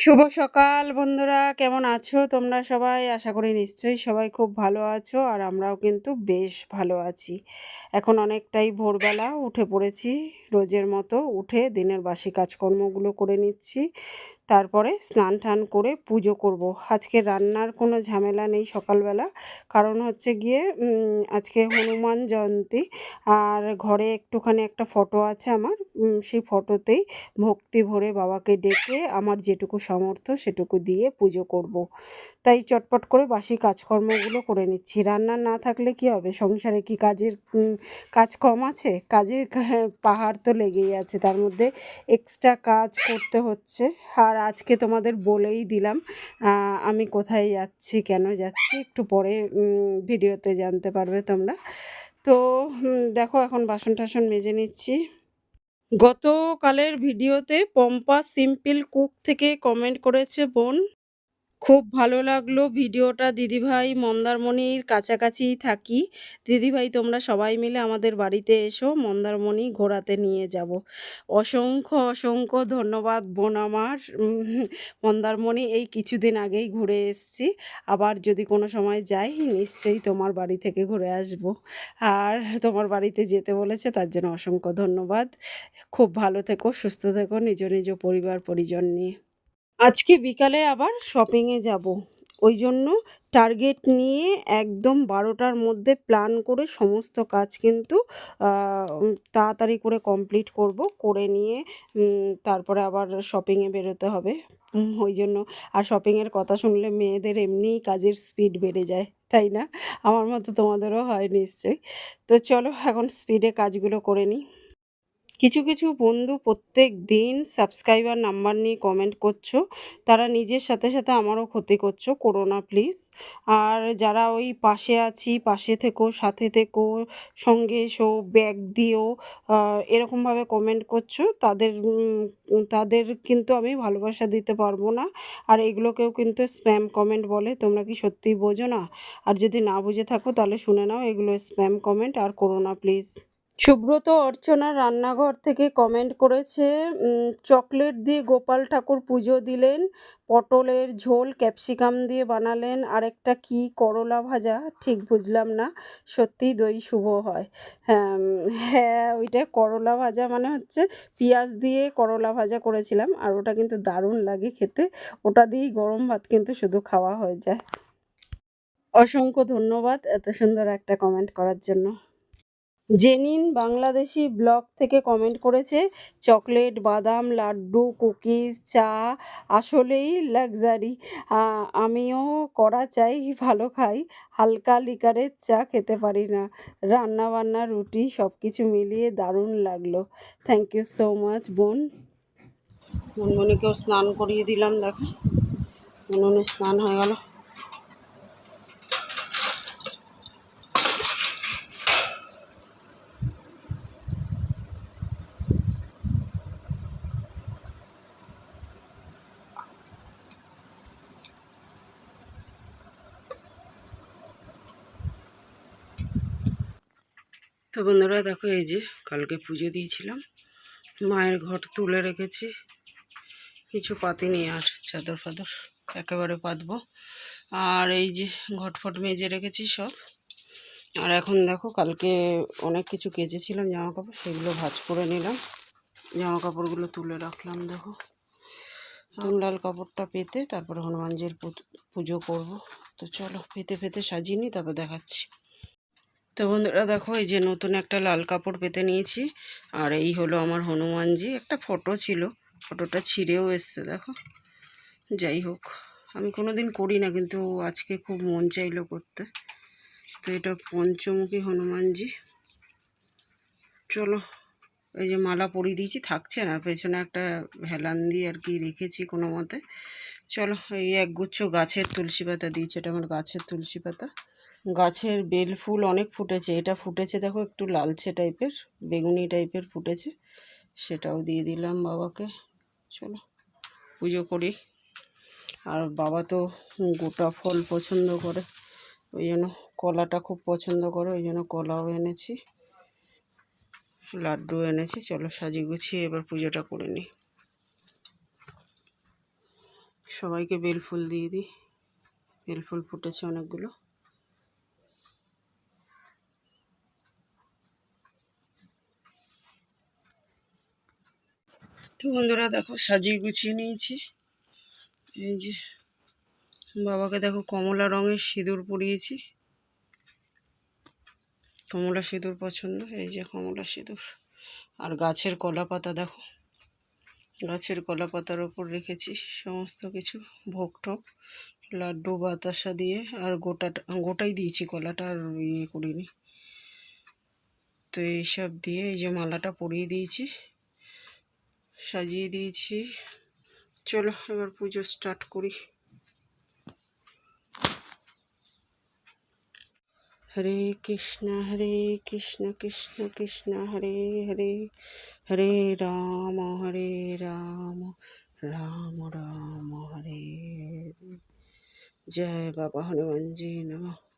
শুভ সকাল বন্ধুরা, কেমন আছো তোমরা সবাই? আশা করি নিশ্চয়ই সবাই খুব ভালো আছো আর আমরাও কিন্তু বেশ ভালো আছি। এখন অনেকটাই ভোরবেলা, উঠে পড়েছি। রোজের মতো উঠে দিনের বাসি কাজকর্মগুলো করে নিচ্ছি। তারপরে স্নান টান করে পুজো করব। আজকে রান্নার কোনো ঝামেলা নেই সকালবেলা কারণ হচ্ছে গিয়ে আজকে হনুমান জয়ন্তী আর ঘরে একটুখানি একটা ফটো আছে আমার সেই ফটোতেই ভক্তি ভরে বাবাকে ডেকে আমার যেটুকু সামর্থ্য সেটুকু দিয়ে পুজো করব। তাই চটপট করে বাসি কাজকর্মগুলো করে নিচ্ছি। রান্না না থাকলে কি হবে? সংসারে কি কাজের কাজ কম আছে? কাজের পাহাড় তো লেগেই আছে, তার মধ্যে এক্সট্রা কাজ করতে হচ্ছে। আর আজকে তোমাদের বলেই দিলাম আমি কোথায় যাচ্ছি, কেন যাচ্ছি, একটু পরে ভিডিওতে জানতে পারবে তোমরা। তো দেখো এখন বাসন টাসন মেজে নিচ্ছি। গতকালের ভিডিওতে পম্পা সিম্পল কুক থেকে কমেন্ট করেছে বোন। খুব ভালো লাগল ভিডিওটা। দিদিভাই, মন্দারমণির কাছাকাছিই থাকি। দিদিভাই, তোমরা সবাই মিলে আমাদের বাড়িতে এসো, মন্দারমণি ঘোরাতে নিয়ে যাব। অসংখ্য অসংখ্য ধন্যবাদ বোন আমার। মন্দারমণি এই কিছুদিন আগেই ঘুরে এসেছি। আবার যদি কোনো সময় যাই, নিশ্চয়ই তোমার বাড়ি থেকে ঘুরে আসব। আর তোমার বাড়িতে যেতে বলেছে, তার জন্য অসংখ্য ধন্যবাদ। খুব ভালো থেকো, সুস্থ থেকো, নিজ নিজ পরিবার, পরিজন নিয়ে। আজকে বিকালে আবার শপিংয়ে যাব। ওই জন্য টার্গেট নিয়ে একদম বারোটার মধ্যে প্ল্যান করে সমস্ত কাজ কিন্তু তাড়াতাড়ি করে কমপ্লিট করব, করে নিয়ে তারপরে আবার শপিংয়ে বেরোতে হবে। ওই জন্য আর শপিংয়ের কথা শুনলে মেয়েদের এমনিই কাজের স্পিড বেড়ে যায়, তাই না? আমার মতো তোমাদেরও হয় নিশ্চয়ই। তো চলো এখন স্পিডে কাজগুলো করে নিই। কিছু কিছু বন্ধু প্রত্যেক দিন সাবস্ক্রাইবার নাম্বার নিয়ে কমেন্ট করছ। তারা নিজের সাথে সাথে আমারও ক্ষতি করছ, করো না প্লিজ আর যারা ওই পাশে আছি, পাশে থেকো, সাথে থেকো, সঙ্গে এসো ব্যাগ দিও এরকমভাবে কমেন্ট করছ, তাদের তাদের কিন্তু আমি ভালোবাসা দিতে পারব না। আর এগুলোকেও কিন্তু স্প্যাম কমেন্ট বলে, তোমরা কি সত্যিই বোঝো না? আর যদি না বুঝে থাকো, তাহলে শুনে নাও এগুলো স্প্যাম কমেন্ট আর করো না প্লিজ সুব্রত অর্চনা রান্নাঘর থেকে কমেন্ট করেছে চকলেট দিয়ে গোপাল ঠাকুর পুজো দিলেন, পটলের ঝোল ক্যাপসিকাম দিয়ে বানালেন, আরেকটা কি করলা ভাজা? ঠিক বুঝলাম না, সত্যিই দই শুভ হয়। হ্যাঁ হ্যাঁ ওইটা করলা ভাজা মানে হচ্ছে পেঁয়াজ দিয়ে করলা ভাজা করেছিলাম, আর ওটা কিন্তু দারুণ লাগে খেতে, ওটা দিয়েই গরম ভাত কিন্তু শুধু খাওয়া হয়ে যায়। অসংখ্য ধন্যবাদ এত সুন্দর একটা কমেন্ট করার জন্য। জেনিন বাংলাদেশি ব্লগ থেকে কমেন্ট করেছে, চকলেট, বাদাম, লাড্ডু, কুকিজ, চা আসলেই লাক্সারি আমিও করা চাই, ভালো খাই, হালকা লিকারের চা খেতে পারি না। রান্না বান্না রুটি সব কিছু মিলিয়ে দারুণ লাগল। থ্যাংক ইউ সো মাচ বোন। মনমনিকেও স্নান করিয়ে দিলাম, দেখো। মনমনি স্নান হয়ে গেল। তো বন্ধুরা দেখো এই যে কালকে পুজো দিয়েছিলাম। মায়ের ঘর তুলে রেখেছি। কিছু পাতি পাতিনি আর চাদর ফাদর একেবারে পাতবো। আর এই যে ঘটফট মেজে রেখেছি সব। আর এখন দেখো কালকে অনেক কিছু কেচেছিলাম জামা কাপড় সেগুলো ভাজ করে নিলাম। জামা কাপড়গুলো তুলে রাখলাম দেখো। লাল কাপড়টা পেতে তারপরে হনুমানজির পুজো করব। তো চলো, পেতে পেতে সাজিয়ে নিই, তারপর দেখাচ্ছি। তো বন্ধুরা দেখো, এই যে নতুন একটা লাল কাপড় পেতে নিয়েছি। আর এই হলো আমার হনুমানজি। একটা ফটো ছিল, ফটোটা ছিঁড়েও এসছে, দেখো। যাই হোক, আমি কোনো দিন করি না, কিন্তু আজকে খুব মন চাইলো করতে। তো এটা পঞ্চমুখী হনুমানজি। চলো, এই যে মালা পরিয়ে দিয়েছি, থাকছে না। পেছনে একটা হেলান দিয়ে আর কি রেখেছি কোনো মতে। চলো, এই একগুচ্ছ গাছের তুলসী পাতা দিয়েছে, এটা আমার গাছের তুলসী পাতা। গাছের বেল ফুল অনেক ফুটেছে। এটা ফুটেছে দেখো একটু লালচে টাইপের, বেগুনি টাইপের ফুটেছে। সেটাও দিয়ে দিলাম বাবাকে। চলো, পুজো করি। আর বাবা তো গোটা ফল পছন্দ করে, ওই জন্য কলাটা খুব পছন্দ করে, ওই জন্য কলাও এনেছি, লাড্ডু এনেছি। চলো সাজিয়ে গুছিয়ে এবার পুজোটা করে নিই। সবাইকে বেলফুল দিয়ে দিই। বেলফুল ফুটেছে অনেকগুলো। তো বন্ধুরা দেখো সাজিয়ে গুছিয়ে নিয়েছি। এই যে বাবাকে দেখো কমলা রঙের সিঁদুর পরিয়েছি। কমলা সিঁদুর পছন্দ, এই যে কমলা সিঁদুর। আর গাছের কলা পাতা দেখো, গাছের কলা পাতার ওপর রেখেছি সমস্ত কিছু, ভোগ টোক, লাড্ডু, বাতাসা দিয়ে, আর গোটাটা গোটাই দিয়েছি কলাটা আর ইয়ে করিনি। তো এইসব দিয়ে এই যে মালাটা পরিয়ে দিয়েছি। সাজিয়ে দিয়েছি। চলো, এবার পুজো স্টার্ট করি। হরে কৃষ্ণ হরে কৃষ্ণ কৃষ্ণ কৃষ্ণ, হরে হরে হরে রাম হরে রাম রাম রাম, হরে। জয় বাবা হনুমানজি, নমঃ।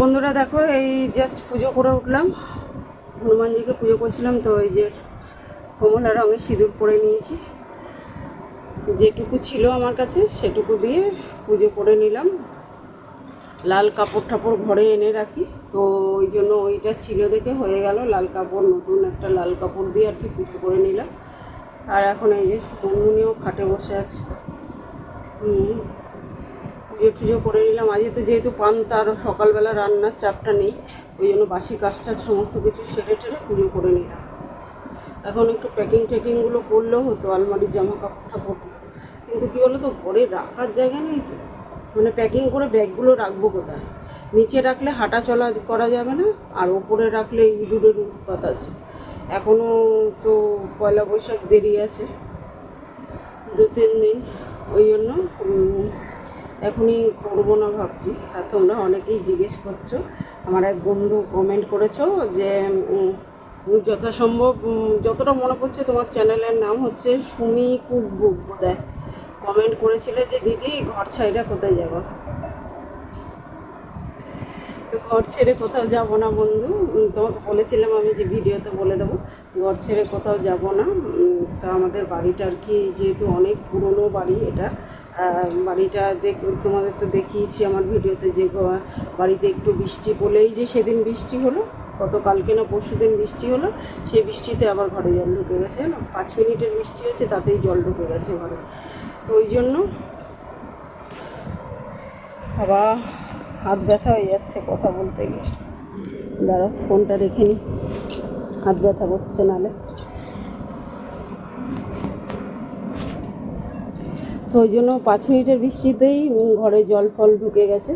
বন্ধুরা দেখো, এই জাস্ট পুজো করে উঠলাম। হনুমানজিকে পুজো করছিলাম, তো এই যে কমলা রঙের সিঁদুর পরে নিয়েছি। যেটুকু ছিল আমার কাছে, সেটুকু দিয়ে পুজো করে নিলাম। লাল কাপড় ঠাপড় ঘরে এনে রাখি। তো ওই জন্য ওইটা ছিল দেখে হয়ে গেল, লাল কাপড়, নতুন একটা লাল কাপড় দিয়ে আর কি পুজো করে নিলাম। আর এখন এই যে মনমুনিও খাটে বসে আছে। হুম। পুজো টুজো করে নিলাম। আজকে তো যেহেতু পান্তা আর সকালবেলা রান্নার চাপটা নেই, ওই জন্য বাসি কাজটা সমস্ত কিছু সেরে টেরে পুজো করে নিলাম। এখন একটু প্যাকিং ট্যাকিংগুলো করলেও হতো, আলমারির জামা কাপড় টাপড় কিন্তু কী বলো তো ঘরে রাখার জায়গা নেই তো। মানে প্যাকিং করে ব্যাগগুলো রাখব কোথায়? নিচে রাখলে হাঁটা চলা করা যাবে না, আর ওপরে রাখলে ইঁদুরের উৎপাত আছে। এখনও তো পয়লা বৈশাখ দেরি আছে দু তিন দিন। ওই জন্য এখনই করব না ভাবছি। আর তোমরা অনেকেই জিজ্ঞেস করছ, আমার এক বন্ধু কমেন্ট করেছ যে যথাসম্ভব যতটা মনে পড়ছে তোমার চ্যানেলের নাম হচ্ছে সুমি কুক বুক। বোধহয় কমেন্ট করেছিলে যে, দিদি, ঘর ছাইরা কোথায় যাব? তো ঘর ছেড়ে কোথাও যাব না বন্ধু। তোমাকে বলেছিলাম আমি যে ভিডিওতে বলে দেবো। ঘর ছেড়ে কোথাও যাব না। তা আমাদের বাড়িটা আর কি যেহেতু অনেক পুরনো বাড়ি এটা বাড়িটা দেখ, তোমাদের তো দেখিয়েছি আমার ভিডিওতে যে বাড়িতে একটু বৃষ্টি বলেই যে সেদিন বৃষ্টি হলো গত কালকে না পরশু দিন বৃষ্টি হলো, সেই বৃষ্টিতে আবার ঘরে জল ঢুকে গেছে না পাঁচ মিনিটের বৃষ্টি হয়েছে, তাতেই জল ঢুকে গেছে ঘরে। তো ওই জন্য আবার হাত ব্যথা হয়ে যাচ্ছে কথা বলতে গিয়ে। দাঁড়াও, ফোনটা রেখে নি। হাত ব্যথা করছে নালে। তো ওই জন্য পাঁচ মিনিটের বৃষ্টিতেই ঘরে জল ফল ঢুকে গেছে।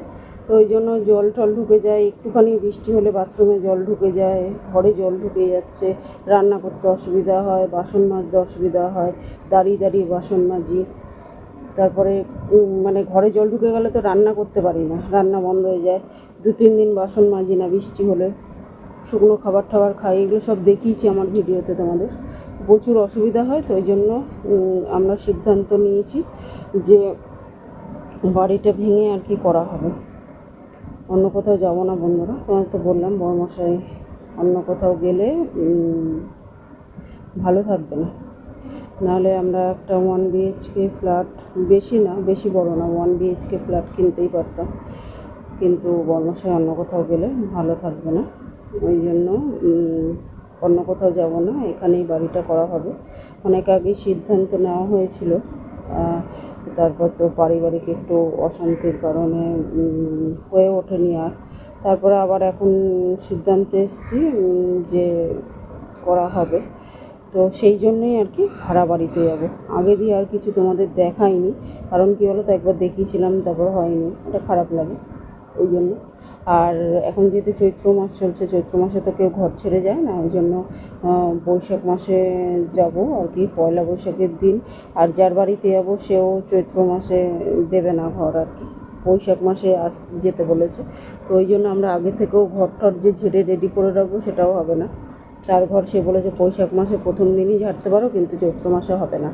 তো ওই জন্য জল টল ঢুকে যায়, একটুখানি বৃষ্টি হলে বাথরুমে জল ঢুকে যায়, ঘরে জল ঢুকে যাচ্ছে, রান্না করতে অসুবিধা হয়, বাসন মাজতে অসুবিধা হয়, দাঁড়িয়ে দাঁড়িয়ে বাসন মাজি। তারপরে মানে ঘরে জল ঢুকে গেলে তো রান্না করতে পারি না, রান্না বন্ধ হয়ে যায়। দু তিন দিন বাসন মাজি না বৃষ্টি হলে। শুকনো খাবার টাবার খাই, এগুলো সব দেখিয়েছি আমার ভিডিওতে তোমাদের। প্রচুর অসুবিধা হয়, তো ওই জন্য আমরা সিদ্ধান্ত নিয়েছি যে বাড়িটা ভেঙে আর কি করা হবে। অন্য কোথাও যাব না বন্ধুরা তোমার তো বললাম বড়মশাই অন্য কোথাও গেলে ভালো থাকবে না। নাহলে আমরা একটা ওয়ান বিএইচকে ফ্ল্যাট বেশি না, বেশি বড় না ওয়ান বিএইচকে ফ্ল্যাট কিনতেই পারতাম। কিন্তু বর্মশাই অন্য কোথাও গেলে ভালো থাকবে না। ওই জন্য অন্য কোথাও যাব না, এখানেই বাড়িটা করা হবে। অনেক আগে সিদ্ধান্ত নেওয়া হয়েছিল। তারপর তো পারিবারিক একটু অশান্তির কারণে হয়ে ওঠেনি আর। তারপরে আবার এখন সিদ্ধান্তে এসেছি যে করা হবে। তো সেই জন্যই আর কি ভাড়া বাড়িতে যাব। আগে দিয়ে আর কিছু তোমাদের দেখাইনি, কারণ কী বলো তো একবার দেখিয়েছিলাম, তারপর হয়নি। এটা খারাপ লাগে, ওই জন্য। আর এখন যেহেতু চৈত্র মাস চলছে, চৈত্র মাসে তো কেউ ঘর ছেড়ে যায় না, ওই জন্য বৈশাখ মাসে যাব আর কি, পয়লা বৈশাখের দিন। আর যার বাড়িতে যাব সেও চৈত্র মাসে দেবে না ঘর আর কি। বৈশাখ মাসে আস, যেতে বলেছে। তো ওই জন্য আমরা আগে থেকেও ঘর টর যে ঝেড়ে রেডি করে রাখব সেটাও হবে না। তার ঘর সে বলেছে, বৈশাখ মাসে প্রথম দিনই ঝাড়তে পারো, কিন্তু চৈত্র মাসে হবে না।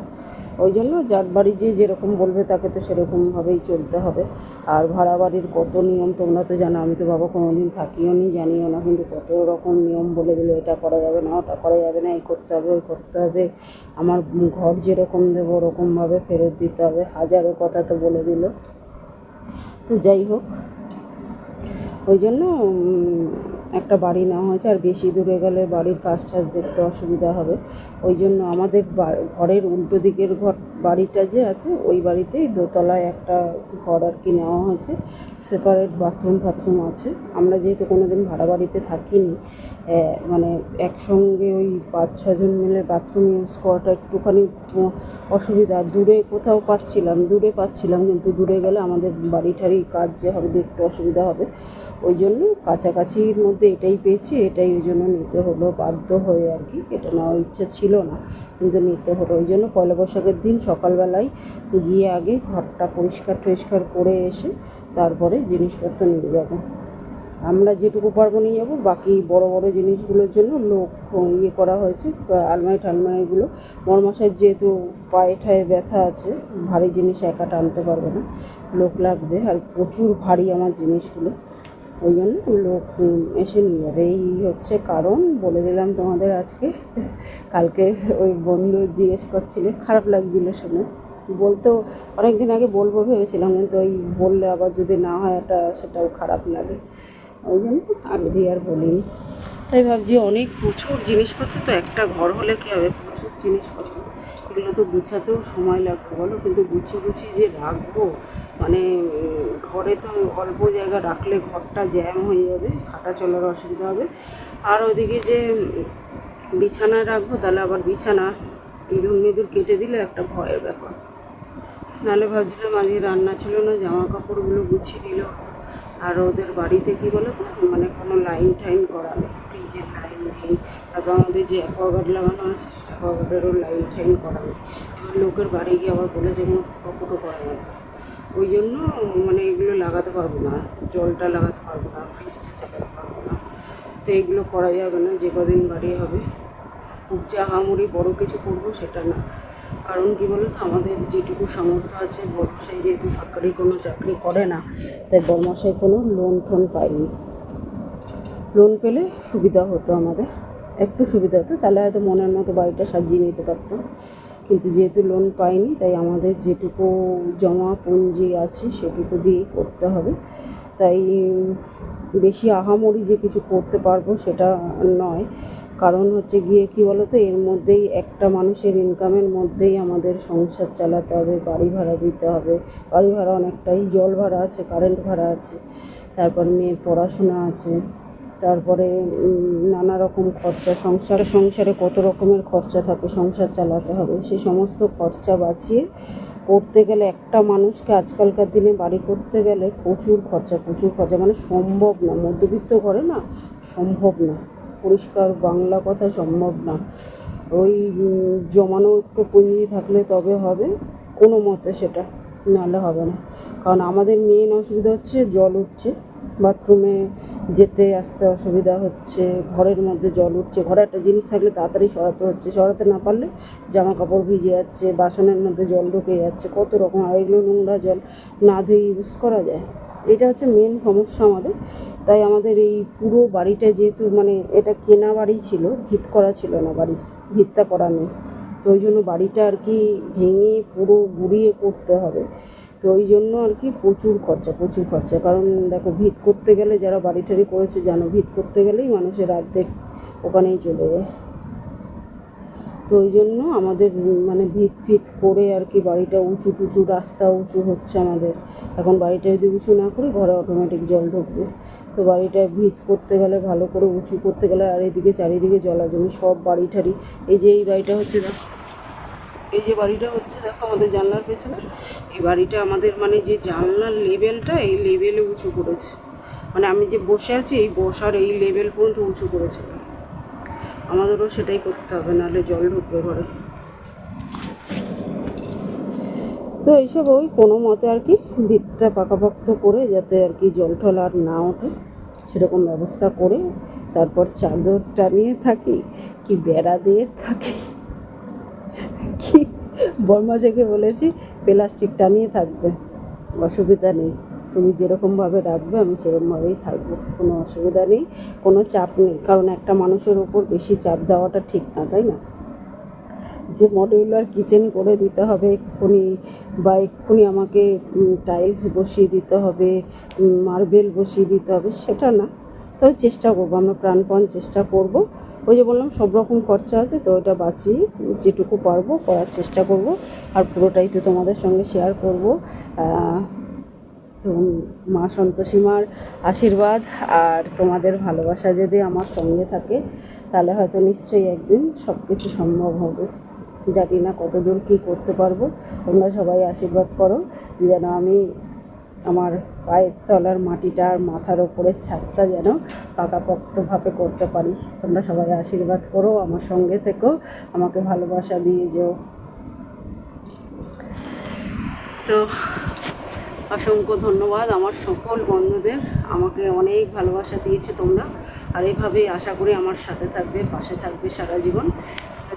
ওই জন্য যার বাড়ি যে যেরকম বলবে তাকে তো সেরকমভাবেই চলতে হবে। আর ভাড়া বাড়ির কত নিয়ম তোমরা তো জানো, আমি তো বাবা কোনো দিন থাকিও নি, জানিও না, কিন্তু কত রকম নিয়ম বলে দিল এটা করা যাবে না, ওটা করা যাবে না, এই করতে হবে, ওই করতে হবে। আমার ঘর যেরকম দেবো, ওরকমভাবে ফেরত দিতে হবে, হাজারো কথা তো বলে দিল। তো যাই হোক, ওই জন্য একটা বাড়ি নেওয়া হয়েছে আর বেশি দূরে গেলে বাড়ির কাজ টাজ দেখতে অসুবিধা হবে। ওই জন্য আমাদের ঘরের উল্টো দিকের ঘর, বাড়িটা যে আছে, ওই বাড়িতেই দোতলায় একটা ঘর আর কি নেওয়া হয়েছে। সেপারেট বাথরুম ফাথরুম আছে। আমরা যেহেতু কোনো দিন ভাড়া বাড়িতে থাকিনি মানে একসঙ্গে ওই পাঁচ ছজন মিলে বাথরুম ইউজ করাটা একটুখানি অসুবিধা। দূরে কোথাও পাচ্ছিলাম, দূরে পাচ্ছিলাম, কিন্তু দূরে গেলে আমাদের বাড়িটারই কাজ যে হবে দেখতে অসুবিধা হবে। ওই জন্য কাছাকাছির মধ্যে এটাই পেয়েছি, এটাই ওই জন্য নিতে হলো, বাধ্য হয়ে আর কি, এটা নেওয়ার ইচ্ছে ছিল না, কিন্তু নিতে হলো। ওই জন্য পয়লা বৈশাখের দিন সকালবেলায় গিয়ে আগে ঘরটা পরিষ্কার টরিষ্কার করে এসে তারপরে জিনিসপত্র নিয়ে যাব। আমরা যেটুকু পারব নিয়ে যাব, বাকি বড় বড় জিনিসগুলোর জন্য লোক ইয়ে করা হয়েছে, আলমারি টালমারিগুলো মরমশাইয়ের যেহেতু পায়ে ঠায়ে ব্যথা আছে, ভারী জিনিস একা টানতে পারবে না, লোক লাগবে, আর প্রচুর ভারী আমার জিনিসগুলো। ওই জন্য লোক এসে নিয়ে যাবে। এই হচ্ছে কারণ, বলে দিলাম তোমাদের আজকে। কালকে ওই বন্ধু জিজ্ঞেস করছিলে, খারাপ লাগছিল শুনে। বলতেও অনেক দিন আগে বলব ভেবেছিলাম, কিন্তু ওই বললে আবার যদি না হয় এটা সেটাও খারাপ লাগে। ওই জন্য আগে দিয়ে আর বলিনি। তাই ভাবছি অনেক প্রচুর জিনিসপত্র, তো একটা ঘর হলে কী হবে? প্রচুর জিনিসপত্র। এগুলো তো, গুছাতেও সময় লাগবে, বলো। কিন্তু গুছিয়ে গুছিয়ে যে রাখব মানে ঘরে তো অল্প জায়গা রাখলে ঘরটা জ্যাম হয়ে যাবে হাঁটা চলার অসুবিধা হবে। আর ওদিকে যে বিছানা রাখব, তাহলে আবার বিছানা, ইঁদুর মিঁদুর কেটে দিলে একটা ভয়ের ব্যাপার। নাহলে ভাবছিলাম আজকে রান্না ছিল না জামা কাপড়গুলো গুছিয়ে নিল। আর ওদের বাড়িতে কি বলো তো মানে কোনো লাইন টাইন করা নেই। ফ্রিজের লাইন নেই, তারপর আমাদের যে অ্যাকোয়াগার্ড লাগানো আছে অ্যাকোয়াগার্ডেরও লাইন ঠাইন করা নেই। এবার লোকের বাড়ি গিয়ে আবার বলে যে কোনো ফুটো করা যাবে ওই জন্য মানে এগুলো লাগাতে পারব না, জলটা লাগাতে পারব না, ফ্রিজটা চালাতে পারব না। তো এগুলো করা যাবে না, যে কদিন বাড়ি হবে। খুব যে আহামরি বড় কিছু করব সেটা না। কারণ কি বলো তো আমাদের যেটুকু সামর্থ্য আছে বর্মশাই যেহেতু সরকারি কোনো চাকরি করে না, তাই বর্মশাই কোনো লোন টোন পায়নি। লোন পেলে সুবিধা হতো আমাদের। একটু সুবিধা হতো, তাহলে হয়তো মনের মতো বাড়িটা সাজিয়ে নিতে পারতাম। কিন্তু যেহেতু লোন পাইনি, তাই আমাদের যেটুকু জমা পুঁজি আছে, সেটুকু দিয়েই করতে হবে। তাই বেশি আহামরি যে কিছু করতে পারব সেটা নয়। কারণ হচ্ছে গিয়ে কি বলতো, এর মধ্যেই একটা মানুষের ইনকামের মধ্যেই আমাদের সংসার চালাতে হবে, বাড়ি ভাড়া দিতে হবে। বাড়ি ভাড়া অনেকটাই জল ভাড়া আছে কারেন্ট ভাড়া আছে, তারপর মেয়ের পড়াশোনা আছে। তারপরে নানা রকম খরচা, সংসারে সংসারে কত রকমের খরচা থাকে, সংসার চালাতে হবে সেই সমস্ত খরচা বাঁচিয়ে করতে গেলে একটা মানুষকে আজকালকার দিনে বাড়ি করতে গেলে প্রচুর খরচা প্রচুর খরচা মানে সম্ভব না, মধ্যবিত্ত ঘরে না সম্ভব না, পরিষ্কার বাংলা কথা সম্ভব না, ওই জমানো একটু পুঁজি থাকলে তবে হবে, কোনো মতে সেটা নাহলে হবে না, কারণ আমাদের মেন অসুবিধা হচ্ছে জল উঠছে। বাথরুমে যেতে আসতে অসুবিধা হচ্ছে, ঘরের মধ্যে জল উঠছে, ঘরে একটা জিনিস থাকলে তাড়াতাড়ি সরাতে হচ্ছে, সরাতে না পারলে জামা কাপড় ভিজে যাচ্ছে, বাসনের মধ্যে জল ঢুকে যাচ্ছে, কত রকম আর এগুলো নোংরা জল, না ধুয়ে ইউজ করা যায়। এটা হচ্ছে মেন সমস্যা আমাদের। তাই আমাদের এই পুরো বাড়িটা যেহেতু মানে এটা কেনা বাড়ি ছিল, ভিত করা ছিল না বাড়ি, ভিতটা করা নেই। তো ওই জন্য বাড়িটা আর কি ভেঙে পুরো গুড়িয়ে করতে হবে। তো ওই জন্য আর কি প্রচুর খরচা প্রচুর খরচা। কারণ দেখো, ভিত করতে গেলে যারা বাড়ি টাড়ি করেছে, জানো, ভিত করতে গেলেই মানুষের অর্ধেক ওখানেই চলে যায়। তো ওই জন্য আমাদের মানে ভিত ফিত করে আর কি বাড়িটা উঁচু টুচু, রাস্তা উঁচু হচ্ছে আমাদের। এখন বাড়িটা যদি উঁচু না করি, ঘরে অটোমেটিক জল ঢুকবে। তো বাড়িটা ভিত করতে গেলে, ভালো করে উঁচু করতে গেলে, আর এদিকে চারিদিকে জলাজমি, সব বাড়ি ঠাড়ি। এই যে এই বাড়িটা হচ্ছে, দেখো। এই যে বাড়িটা হচ্ছে দেখো আমাদের জানলার পেছনে, এই বাড়িটা আমাদের মানে যে জানলার লেভেলটা এই লেভেলে উঁচু করেছে। মানে আমি যে বসে আছি, এই বসার এই লেভেল পর্যন্ত উঁচু করেছে। আমাদেরও সেটাই করতে হবে, নাহলে জল ঢুকবে ঘরে। তো এইসব ওই কোনো মতে আর কি ভিতটা পাকাপোক্ত করে যাতে আর কি জল টল আর না ওঠে, সেরকম ব্যবস্থা করে তারপর চাদর টানিয়ে থাকি, কি বেড়া দিয়ে থাকি। বর্মাজাকে বলেছি প্লাস্টিক টানিয়ে থাকবে। অসুবিধা নেই। তুমি যেরকমভাবে রাখবে, আমি সেরকমভাবেই থাকব। কোনো অসুবিধা নেই, কোনো চাপ নেই। কারণ একটা মানুষের ওপর বেশি চাপ দেওয়াটা ঠিক না, তাই না? যে মডিউলার কিচেন করে দিতে হবে এক্ষুনি বা এক্ষুনি আমাকে টাইলস বসিয়ে দিতে হবে মার্বেল বসিয়ে দিতে হবে, সেটা না। তো চেষ্টা করব, আমরা প্রাণপণ চেষ্টা করব। ওই যে বললাম, সব রকম খরচা আছে, তো ওইটা বাঁচিয়ে যেটুকু পারব করার চেষ্টা করব। আর পুরোটাই তো তোমাদের সঙ্গে শেয়ার করব। তো মা সন্তোষীমার আশীর্বাদ আর তোমাদের ভালোবাসা যদি আমার সঙ্গে থাকে, তাহলে হয়তো নিশ্চয়ই একদিন সব কিছু সম্ভব হবে। জানি না কতদূর কী করতে পারব। তোমরা সবাই আশীর্বাদ করো, যেন আমি আমার পায়ের তলার মাটিটা আর মাথার ওপরের ছাদটা যেন পাকাপোক্তভাবে করতে পারি। তোমরা সবাই আশীর্বাদ করো, আমার সঙ্গে থেকো, আমাকে ভালোবাসা দিয়ে যেও। তো অসংখ্য ধন্যবাদ আমার সকল বন্ধুদের, আমাকে অনেক ভালোবাসা দিয়েছ তোমরা, আর এইভাবেই আশা করি আমার সাথে থাকবে, পাশে থাকবে সারা জীবন।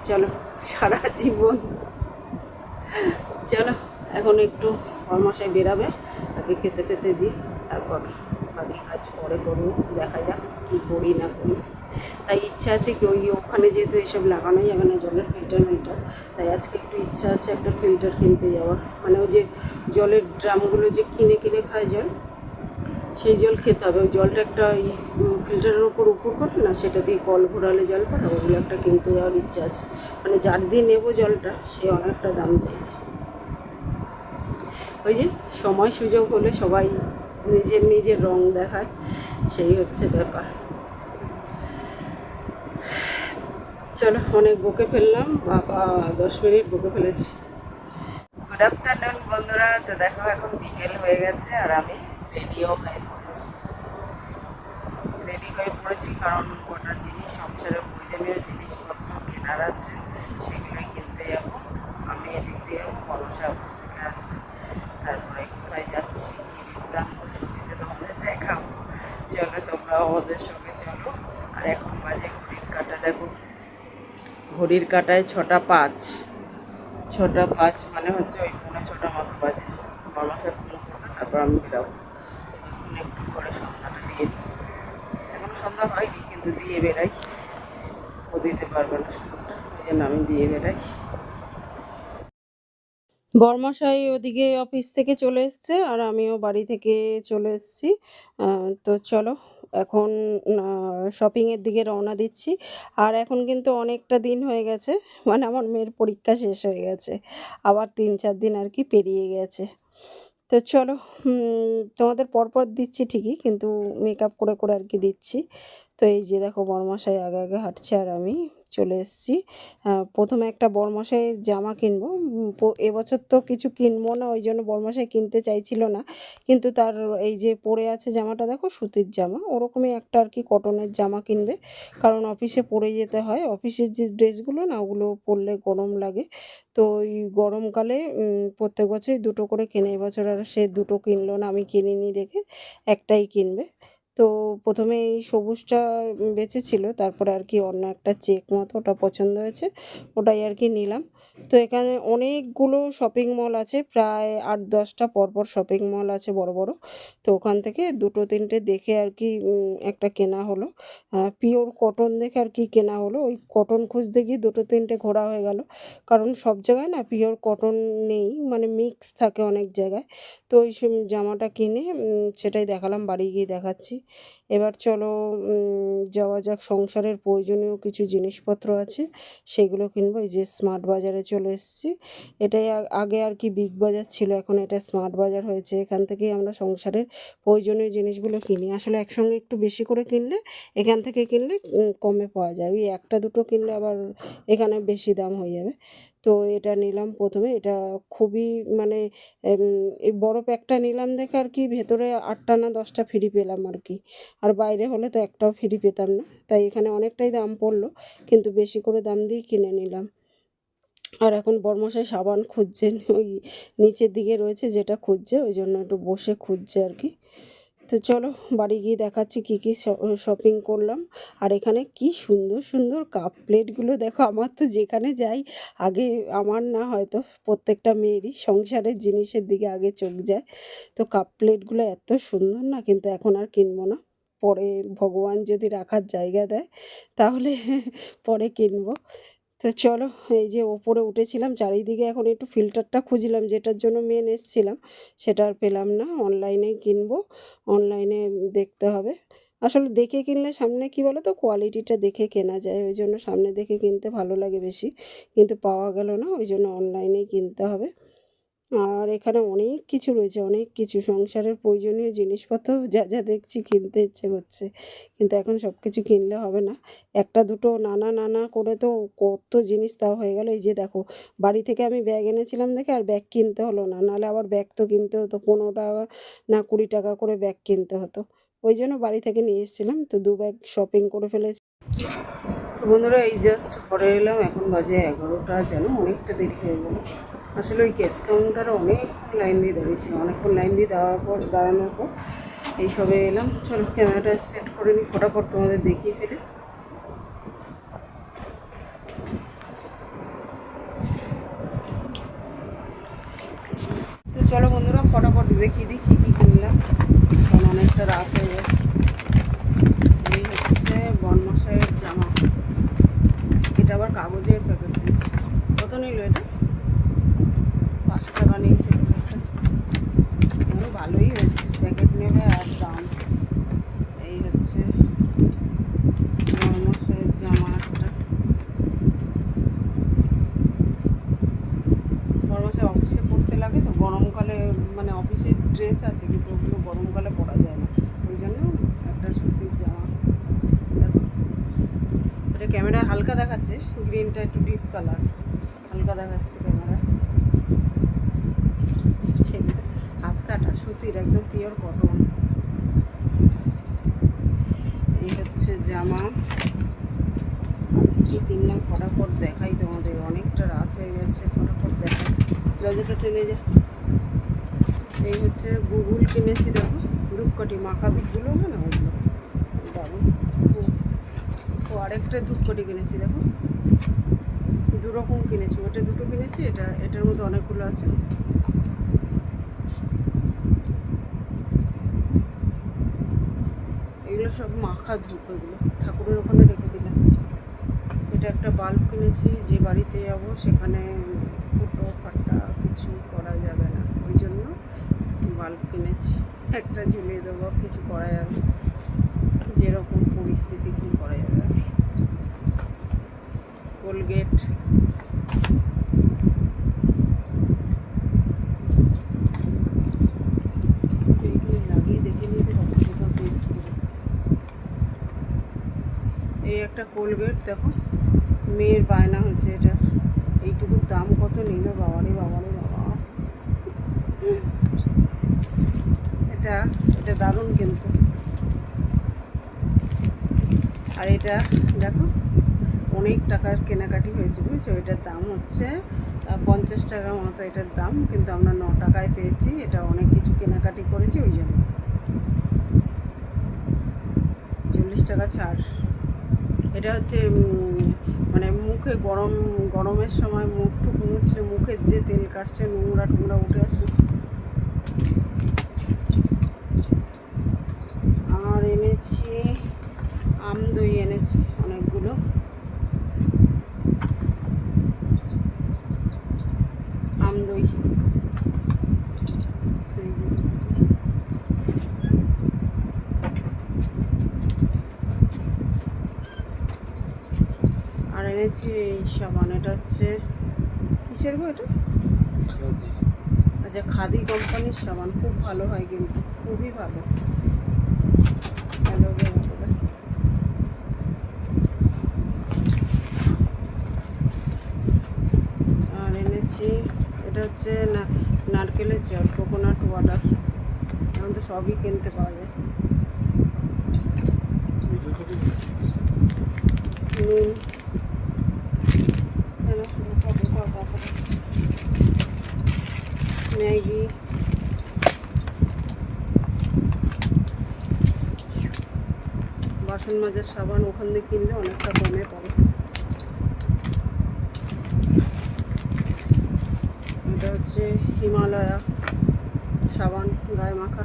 চলো, সারা জীবন। চলো। এখন একটু বরমাসায় বেরাবে তাকে খেতে খেতে দিই, তারপর বাকি কাজ পরে করব, দেখা যাক কী করি না করি। তাই ইচ্ছা আছে কি ওই ওখানে যেহেতু এসব লাগানোই যাবে না, জলের ফিল্টার মিল্টার তাই আজকে একটু ইচ্ছা আছে একটা ফিল্টার কিনতে যাওয়ার। মানে ওই যে জলের ড্রামগুলো যে কিনে কিনে খায় জল, সেই জল খেতে হবে। ওই জলটা একটা ওই ফিল্টারের উপর উপর করে না, সেটা দিয়ে কল ঘোরালে জল পাঠাবো ওগুলো একটা কিনতে যাওয়ার ইচ্ছা আছে। মানে যার দিয়ে নেব জলটা, সে অনেকটা দাম চাইছে। ওই যে সময় সুযোগ হলে সবাই নিজের নিজের রং দেখায়, সেই হচ্ছে ব্যাপার। চলো, অনেক বকে ফেললাম, বাবা, দশ মিনিট বকে ফেলেছি। গুড আফটারনুন বন্ধুরা। তো দেখো, এখন বিকেল হয়ে গেছে আর আমি রেডিও হয়ে পড়েছি। রেডি হয়ে পড়েছি কারণ কটা জিনিস, সংসারে প্রয়োজনীয় জিনিসপত্র কেনার আছে, সেগুলোই কিনতে যাব। আমি এদিক দিয়ে যাব পরশা অফিস থেকে আসবে তারপরে কোথায় যাচ্ছি কি বৃত্তান্ত সঙ্গে তোমাদের দেখাবো চলো তোমরা আমাদের সঙ্গে চলো আর এখন বাজে ঘড়ির কাটা, দেখো। ঘড়ির কাটায় ছটা পাঁচ। ছটা পাঁচ মানে হচ্ছে ওই পৌনে ছটা মতো বাজে। মামাকে ফোন করবে তারপর আমি বেরাবো এখন একটু করে সন্ধ্যাটা দিয়ে দিই। এখন সন্ধ্যা হয়নি, কিন্তু দিয়ে বেরাই ও দিতে পারবে না সন্ধ্যাটা ওই আমি দিয়ে বেরাই বর্মশাই ওদিকে অফিস থেকে চলে এসছে, আর আমিও বাড়ি থেকে চলে এসেছি। তো চলো এখন শপিংয়ের দিকে রওনা দিচ্ছি। আর এখন কিন্তু অনেকটা দিন হয়ে গেছে মানে আমার মেয়ের পরীক্ষা শেষ হয়ে গেছে। আবার তিন চার দিন আর কি পেরিয়ে গেছে। তো চলো তোমাদের পরপর দিচ্ছি ঠিকই, কিন্তু মেকআপ করে করে আর কি দিচ্ছি। তো এই যে দেখো বরমশাই আগে আগে হাঁটছে আর আমি চলে এসেছি। প্রথমে একটা বরমশাইয়ের জামা কিনবো। এবছর তো কিছু কিনবো না, ওই জন্য বরমশাই কিনতে চাইছিল না। কিন্তু তার এই যে পরে আছে জামাটা, দেখো সুতির জামা, ওরকমই একটা আর কি কটনের জামা কিনবে। কারণ অফিসে পরে যেতে হয়, অফিসের যে ড্রেসগুলো না, ওগুলো পরলে গরম লাগে। তো ওই গরমকালে প্রত্যেক বছরই দুটো করে কেনে এবছর আর সে দুটো কিনলো না, আমি কিনিনি দেখে একটাই কিনবে। তো প্রথমে এই সবুজটা বেঁচেছিল তারপরে আর কি অন্য একটা চেক মতো ওটা পছন্দ হয়েছে, ওটাই আর কি নিলাম। তো এখানে অনেকগুলো শপিং মল আছে, প্রায় আট দশটা পরপর শপিং মল আছে বড় বড়। তো ওখান থেকে দুটো তিনটে দেখে আর কি একটা কেনা হলো। পিওর কটন দেখে আর কি কেনা হলো। ওই কটন খুঁজতে গিয়ে দুটো তিনটে ঘোরা হয়ে গেল। কারণ সব জায়গায় না পিওর কটন নেই মানে মিক্স থাকে অনেক জায়গায়। তো ওই জামাটা কিনে সেটাই দেখালাম, বাড়ি গিয়ে দেখাচ্ছি। এবার চলো যাওয়া যাক, সংসারের প্রয়োজনীয় কিছু জিনিসপত্র আছে, সেগুলো কিনবো। এই যে স্মার্ট বাজারে চলে এসেছি। এটাই আগে আর কি বিগ বাজার ছিল, এখন এটা স্মার্ট বাজার হয়েছে। এখান থেকেই আমরা সংসারের প্রয়োজনীয় জিনিসগুলো কিনি। আসলে একসঙ্গে একটু বেশি করে কিনলে, এখান থেকে কিনলে কমে পাওয়া যায়। ওই একটা দুটো কিনলে আবার এখানে বেশি দাম হয়ে যাবে। তো এটা নিলাম প্রথমে। এটা খুবই মানে এই বড় প্যাকটা নিলাম দেখে আর কি ভেতরে আটটা না দশটা ফ্রি পেলাম আর কি। আর বাইরে হলে তো একটাও ফ্রি পেতাম না। তাই এখানে অনেকটাই দাম পড়ল, কিন্তু বেশি করে দাম দিয়েই কিনে নিলাম। আর এখন বর্মশাই সাবান খুঁজছেন, ওই নিচের দিকে রয়েছে যেটা খুঁজছে, ওই জন্য একটু বসে খুঁজছে আর কি। তো চলো বাড়ি গিয়ে দেখাচ্ছি কী কী শপিং করলাম। আর এখানে কি সুন্দর সুন্দর কাপ প্লেটগুলো দেখো, আমার তো যেখানে যাই, আগে আমার না হয়তো প্রত্যেকটা মেয়েরই সংসারের জিনিসের দিকে আগে চোখ যায়। তো কাপ প্লেটগুলো এত সুন্দর না, কিন্তু এখন আর কিনবো না। পরে ভগবান যদি রাখার জায়গা দেয়, তাহলে পরে কিনবো। তো চলো, এই যে ওপরে উঠেছিলাম, চারিদিকে এখন একটু ফিল্টারটা খুঁজলাম, যেটার জন্য মেন এসছিলাম। সেটা আর পেলাম না অনলাইনে কিনবো অনলাইনে দেখতে হবে। আসলে দেখে কিনলে সামনে কি বলো তো কোয়ালিটিটা দেখে কেনা যায়, ওই জন্য সামনে দেখে কিনতে ভালো লাগে বেশি। কিন্তু পাওয়া গেল না, ওই জন্য অনলাইনেই কিনতে হবে। আর এখানে অনেক কিছু রয়েছে, অনেক কিছু। সংসারের প্রয়োজনীয় জিনিসপত্র যা যা দেখছি, কিনতে ইচ্ছে করছে। কিন্তু এখন সব কিছু কিনলে হবে না। একটা দুটো নানা নানা করে তো কত জিনিস তাও হয়ে গেল। এই যে দেখো, বাড়ি থেকে আমি ব্যাগ এনেছিলাম দেখে আর ব্যাগ কিনতে হলো না। নাহলে আবার ব্যাগ তো কিনতে হতো, পনেরো টাকা না কুড়ি টাকা করে ব্যাগ কিনতে হতো। ওই জন্য বাড়ি থেকে নিয়ে এসেছিলাম, তো দু ব্যাগ শপিং করে ফেলেছি। বন্ধুরা, এই জাস্ট ঘরে এলাম। এখন বাজে এগারোটা যেন অনেকটা দেরি হয়ে গেলো। আসলে ওই ক্যাশ কাউন্টারে অনেক লাইন দিয়ে দাঁড়িয়েছিল। অনেকক্ষণ লাইন দিয়ে দেওয়ার পর, দাঁড়ানোর পর এই সবে এলাম। চলো ক্যামেরাটা সেট করে নিই ফটাফট তোমাদের দেখিয়ে ফেলে। তো চলো বন্ধুরা, ফটাফট দেখিয়ে দিই কী কী কিনলাম। কারণ অনেকটা রাত হয়ে গেছে। এই হচ্ছে বনমশাইয়ের জামা। এটা আবার কাগজের প্যাকেট কত নিল এটা? পাঁচ টাকা নিয়েছে ভালোই হয়েছে। প্যাকেট নেবে আর দাম। এই হচ্ছে জামা একটা। অফিসে পড়তে লাগে তো, গরমকালে মানে অফিসের ড্রেস আছে, কিন্তু ওগুলো গরমকালে পরা যায় না। ওই জন্য একটা সুতির জামা। এটা ক্যামেরায় হালকা দেখাচ্ছে গ্রিনটা একটু ডিপ কালার হালকা দেখাচ্ছে ক্যামেরা ছেলে হাত কাটা সুতির একদম পিওর কটন এই হচ্ছে জামা। কি কিনলাম ফটাফট দেখাই তোমাদের। অনেকটা রাত হয়ে গেছে, ফটাফট দেখাই। দরজাটা টেনে যা। এই হচ্ছে গুগল কিনেছি দেখো। ধূপকাঠি মাখা ধূপগুলো হবে না ওগুলো? ও আরেকটা ধূপকাঠি কিনেছি দেখো। দু রকম কিনেছি। ওটা দুটো কিনেছি, এটা, এটার মধ্যে অনেকগুলো আছে এগুলো সব মাখা ধূপ এগুলো। ঠাকুরের ওখানে রেখে দিলাম এটা একটা বাল্ব কিনেছি, যে বাড়িতে যাব সেখানে ফুটো, ফাটা কিছু করা যাবে না। ওই জন্য বাল্ব কিনেছি। একটা ঝুলিয়ে দেবো, কিছু করা যাবে যেরকম পরিস্থিতি কী করা যাবে। কোলগেট এইগুলো লাগিয়ে দেখে নিতে হবে কোথাও টেস্ট করে এই একটা কোলগেট দেখো। মেয়ের বায়না হচ্ছে এটা। এইটুকুর দাম কত নিল? বাবারে বাবারে বাবা এটা এটা দারুণ কিন্তু। আর এটা, দেখো, অনেক টাকার কেনাকাটি হয়েছে, বুঝছ? এটার দাম হচ্ছে পঞ্চাশ টাকা মতো এটার দাম, কিন্তু আমরা ন টাকায় পেয়েছি। এটা অনেক কিছু কেনাকাটি করেছি, ওই জন্য। চল্লিশ টাকা ছাড়। এটা হচ্ছে মানে মুখে গরম, গরমের সময় মুখ টুক মুছলে মুখের যে তেল কাশছে, নোংরা টোংরা উঠে আসে। আর এনেছি, আম দই এনেছি অনেকগুলো আম দই এই যে। আর এনেছি এই সাবান এটা হচ্ছে কিসের গো এটা? আচ্ছা খাদি কোম্পানির সাবান খুব ভালো হয় কিন্তু খুবই ভালো। করে। আর এনেছি এটা হচ্ছে না নারকেলের জল কোকোনাট ওয়াটার এখন তো সবই কিনতে পাওয়া যায় নুন কেন? বোকা বোকা কথা। ম্যাগি বাসন মাজার সাবান ওখান থেকে কিনলে অনেকটা কমে পড়ে। এটা হচ্ছে হিমালয়া সাবান, গায়ে মাখা।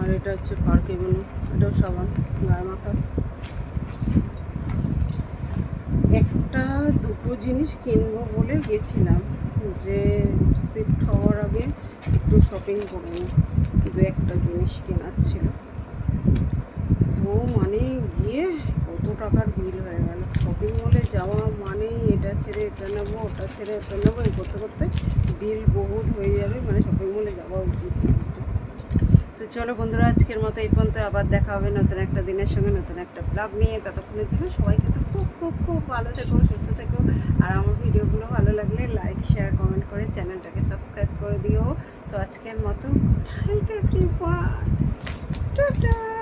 আর এটা হচ্ছে পার্ক এগুলো এটাও সাবান, গায়ে মাখা। একটা দুটো জিনিস কিনবো বলে গেছিলাম যে শিফট হওয়ার আগে একটু শপিং করে নিই। দু একটা জিনিস কেনার ছিল। তো মানে গিয়ে কত টাকার বিল হয়ে গেল? শপিং মলে যাওয়া মানেই এটা ছেড়ে এটা নেব, ওটা ছেড়ে এটা নেব, এই করতে করতে বিল বহুত হয়ে যাবে মানে শপিং মলে যাওয়া উচিত। তো চলো বন্ধুরা, আজকের মতো এই পর্যন্ত আবার দেখা হবে নতুন একটা দিনের সঙ্গে, নতুন একটা ব্লগ নিয়ে। ততক্ষণের জন্য সবাইকে তো খুব খুব খুব ভালো থেকো, সুস্থ থেকো। আর আমার ভিডিওগুলো ভালো লাগলে লাইক শেয়ার কমেন্ট করে চ্যানেলটাকে সাবস্ক্রাইব করে দিও। তো আজকের মতো। টাটা।